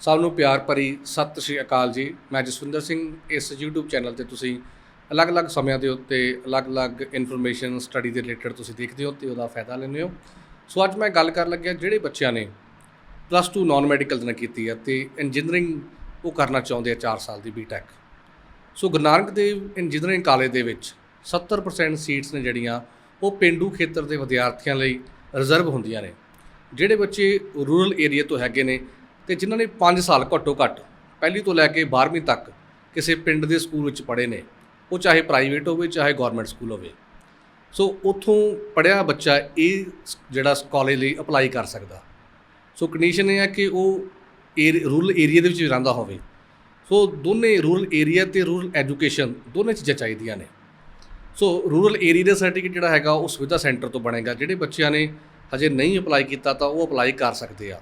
ਸਭ ਨੂੰ ਪਿਆਰ ਭਰੀ ਸਤਿ ਸ਼੍ਰੀ ਅਕਾਲ ਜੀ। ਮੈਂ ਜਸਵਿੰਦਰ ਸਿੰਘ, ਇਸ YouTube ਚੈਨਲ ਤੇ ਤੁਸੀਂ ਅਲੱਗ-ਅਲੱਗ ਸਮਿਆਂ ਦੇ ਉੱਤੇ ਅਲੱਗ-ਅਲੱਗ ਇਨਫੋਰਮੇਸ਼ਨ ਸਟੱਡੀ ਦੇ ਰਿਲੇਟਡ ਤੁਸੀਂ ਦੇਖਦੇ ਹੋ ਤੇ ਉਹਦਾ ਫਾਇਦਾ ਲੈਂਦੇ ਹੋ। ਸੋ ਅੱਜ ਮੈਂ ਗੱਲ ਕਰਨ ਲੱਗਿਆ ਜਿਹੜੇ ਬੱਚਿਆਂ ਨੇ ਪਲੱਸ 2 ਨਾਨ ਮੈਡੀਕਲ ਨੇ ਕੀਤੀ ਹੈ ਤੇ ਇੰਜੀਨੀਅਰਿੰਗ ਉਹ ਕਰਨਾ ਚਾਹੁੰਦੇ ਆ 4 ਸਾਲ ਦੀ BTech so Guru Nanak Dev engineering college ਦੇ ਵਿੱਚ 70% ਸੀਟਸ ਨੇ ਜਿਹੜੀਆਂ ਉਹ ਪਿੰਡੂ ਖੇਤਰ ਦੇ ਵਿਦਿਆਰਥੀਆਂ ਲਈ ਰਿਜ਼ਰਵ ਹੁੰਦੀਆਂ ਨੇ। ਜਿਹੜੇ ਬੱਚੇ ਰੂਰਲ ਏਰੀਆ ਤੋਂ ਹੈਗੇ ਨੇ ਤੇ ਜਿਨ੍ਹਾਂ ਨੇ 5 ਸਾਲ ਘੱਟੋ ਘੱਟ ਪਹਿਲੀ ਤੋਂ ਲੈ ਕੇ 12ਵੀਂ ਤੱਕ ਕਿਸੇ ਪਿੰਡ ਦੇ ਸਕੂਲ ਵਿੱਚ ਪੜ੍ਹੇ ਨੇ, ਉਹ ਚਾਹੇ ਪ੍ਰਾਈਵੇਟ ਹੋਵੇ, ਚਾਹੇ ਗਵਰਨਮੈਂਟ ਸਕੂਲ ਹੋਵੇ। ਸੋ ਉੱਥੋਂ ਪੜਿਆ ਬੱਚਾ ਇਹ ਜਿਹੜਾ ਕਾਲਜ ਲਈ ਅਪਲਾਈ ਕਰ ਸਕਦਾ। ਸੋ ਕੰਡੀਸ਼ਨ ਇਹ ਹੈ ਕਿ ਉਹ ਰੂਰਲ ਏਰੀਆ ਦੇ ਵਿੱਚ ਵੀ ਰਹਿੰਦਾ ਹੋਵੇ। ਸੋ ਦੋਨੇ ਰੂਰਲ ਏਰੀਆ ਤੇ ਰੂਰਲ ਐਜੂਕੇਸ਼ਨ ਦੋਨੇ ਚੀਜ਼ਾਂ ਚਾਹੀਦੀਆਂ ਨੇ। ਸੋ ਰੂਰਲ ਏਰੀਆ ਦਾ ਸਰਟੀਫਿਕੇਟ ਜਿਹੜਾ ਹੈਗਾ, ਉਹ ਸੁਵਿਧਾ ਸੈਂਟਰ ਤੋਂ ਬਣੇਗਾ। ਜਿਹੜੇ ਬੱਚਿਆਂ ਨੇ ਹਜੇ ਨਹੀਂ ਅਪਲਾਈ ਕੀਤਾ ਤਾਂ ਉਹ ਅਪਲਾਈ ਕਰ ਸਕਦੇ ਆ।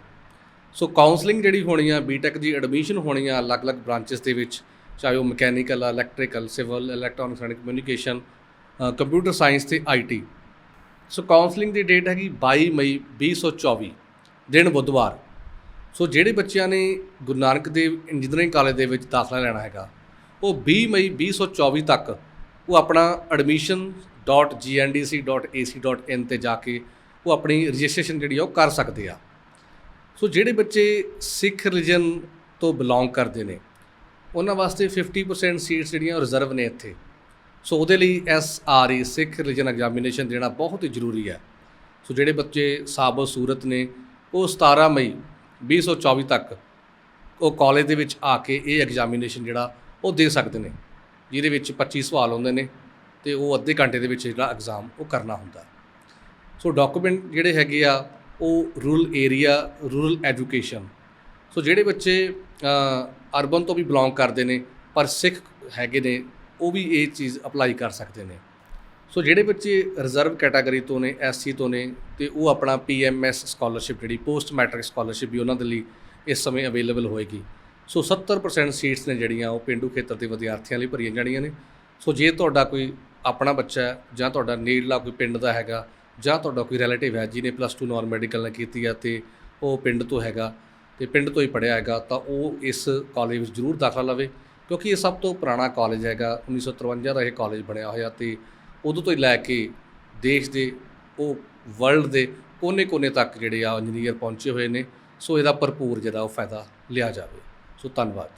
ਸੋ ਕਾਉਂਸਲਿੰਗ ਜਿਹੜੀ ਹੋਣੀ ਆ ਬੀਟੈਕ ਦੀ ਐਡਮਿਸ਼ਨ ਹੋਣੀ ਆ ਅਲੱਗ-ਅਲੱਗ ਬ੍ਰਾਂਚਸ ਦੇ ਵਿੱਚ, ਚਾਹੇ ਉਹ ਮਕੈਨੀਕਲ ਆ electrical civil electronics and communication computer science ਤੇ ਆਈਟੀ ਸੋ ਕਾਉਂਸਲਿੰਗ ਦੀ ਡੇਟ ਹੈਗੀ 22 ਮਈ 2024 ਦਿਨ ਬੁੱਧਵਾਰ। ਸੋ ਜਿਹੜੇ ਬੱਚਿਆਂ ਨੇ ਗੁਰੂ ਨਾਨਕ ਦੇਵ ਇੰਜੀਨੀਅਰਿੰਗ ਕਾਲਜ ਦੇ ਵਿੱਚ ਦਾਖਲਾ ਲੈਣਾ ਹੈਗਾ, ਉਹ 20 ਮਈ 2024 ਤੱਕ ਉਹ ਆਪਣਾ admission.gndc.ac.in ਤੇ ਜਾ ਕੇ ਉਹ ਆਪਣੀ ਰਜਿਸਟ੍ਰੇਸ਼ਨ ਜਿਹੜੀ ਆ ਉਹ ਕਰ ਸਕਦੇ ਆ। ਸੋ ਜਿਹੜੇ ਬੱਚੇ ਸਿੱਖ ਰਿਲੀਜਨ ਤੋਂ ਬਿਲੋਂਗ ਕਰਦੇ ਨੇ, ਉਹਨਾਂ ਵਾਸਤੇ 50% ਸੀਟਸ ਜਿਹੜੀਆਂ ਉਹ ਰਿਜ਼ਰਵ ਨੇ ਇੱਥੇ। ਸੋ ਉਹਦੇ ਲਈ ਐਸਆਰਈ ਸਿੱਖ ਰਿਲੀਜਨ ਐਗਜ਼ਾਮੀਨੇਸ਼ਨ ਦੇਣਾ ਬਹੁਤ ਹੀ ਜ਼ਰੂਰੀ ਹੈ। ਸੋ ਜਿਹੜੇ ਬੱਚੇ ਸਾਬੋ ਸੂਰਤ ਨੇ, ਉਹ 17 ਮਈ 2024 ਤੱਕ ਉਹ ਕਾਲਜ ਦੇ ਵਿੱਚ ਆ ਕੇ ਇਹ ਐਗਜ਼ਾਮੀਨੇਸ਼ਨ ਜਿਹੜਾ ਉਹ ਦੇ ਸਕਦੇ ਨੇ, ਜਿਹਦੇ ਵਿੱਚ 25 ਸਵਾਲ ਹੁੰਦੇ ਨੇ ਤੇ ਉਹ ਅੱਧੇ ਘੰਟੇ ਦੇ ਵਿੱਚ ਜਿਹੜਾ ਐਗਜ਼ਾਮ ਉਹ ਕਰਨਾ ਹੁੰਦਾ। ਸੋ ਡਾਕੂਮੈਂਟ ਜਿਹੜੇ ਹੈਗੇ ਆ ਉਹ rural area rural education so ਜਿਹੜੇ ਬੱਚੇ ਅਰਬਨ ਤੋਂ ਵੀ ਬਿਲੋਂਗ ਕਰਦੇ ਨੇ, ਪਰ ਸਿੱਖ ਹੈਗੇ ਨੇ, ਉਹ ਵੀ ਇਹ ਚੀਜ਼ ਅਪਲਾਈ ਕਰ ਸਕਦੇ ਨੇ। ਸੋ ਜਿਹੜੇ ਬੱਚੇ ਰਿਜ਼ਰਵ ਕੈਟਾਗਰੀ ਤੋਂ ਨੇ ਐਸਸੀ ਤੋਂ ਨੇ, ਤੇ ਉਹ ਆਪਣਾ ਪੀਐਮਐਸ ਸਕਾਲਰਸ਼ਿਪ ਜਿਹੜੀ ਪੋਸਟ ਮੈਟ੍ਰਿਕ ਸਕਾਲਰਸ਼ਿਪ ਵੀ ਉਹਨਾਂ ਦੇ ਲਈ ਇਸ ਸਮੇਂ ਅਵੇਲੇਬਲ ਹੋਏਗੀ। ਸੋ 70% ਸੀਟਸ ਨੇ ਜਿਹੜੀਆਂ, ਉਹ ਪਿੰਡੂ ਖੇਤਰ ਦੇ ਵਿਦਿਆਰਥੀਆਂ ਲਈ ਭਰੀਆਂ ਜਾਣੀਆਂ ਨੇ। ਸੋ ਜੇ ਤੁਹਾਡਾ ਕੋਈ ਆਪਣਾ ਬੱਚਾ ਜਾਂ ਤੁਹਾਡਾ ਨੇੜਲਾ ਕੋਈ ਪਿੰਡ ਦਾ ਹੈਗਾ ਜਾਂ ਤੁਹਾਡਾ ਕੋਈ ਰਿਲੇਟਿਵ ਹੈ ਜਿਹਨੇ ਪਲੱਸ 2 ਨਾਨ ਮੈਡੀਕਲ ਨਾਲ ਕੀਤੀ ਹੈ ਤੇ ਉਹ ਪਿੰਡ ਤੋਂ ਹੈਗਾ ਤੇ ਪਿੰਡ ਤੋਂ ਹੀ ਪੜ੍ਹਿਆ ਹੈਗਾ, ਤਾਂ ਉਹ ਇਸ ਕਾਲਜ ਵਿੱਚ ਜ਼ਰੂਰ ਦਾਖਲਾ ਲਵੇ, ਕਿਉਂਕਿ ਇਹ ਸਭ ਤੋਂ ਪੁਰਾਣਾ ਕਾਲਜ ਹੈਗਾ 1953 ਦਾ ਇਹ ਕਾਲਜ ਬਣਿਆ ਹੋਇਆ ਤੇ ਉਦੋਂ ਤੋਂ ਹੀ ਲੈ ਕੇ ਦੇਸ਼ ਦੇ ਉਹ ਵਰਲਡ ਦੇ ਕੋਨੇ-ਕੋਨੇ ਤੱਕ ਜਿਹੜੇ ਆ ਇੰਜੀਨੀਅਰ ਪਹੁੰਚੇ ਹੋਏ ਨੇ, ਸੋ ਇਹਦਾ ਭਰਪੂਰ ਜਿਹੜਾ ਉਹ ਫਾਇਦਾ ਲਿਆ ਜਾਵੇ। ਸੋ ਧੰਨਵਾਦ।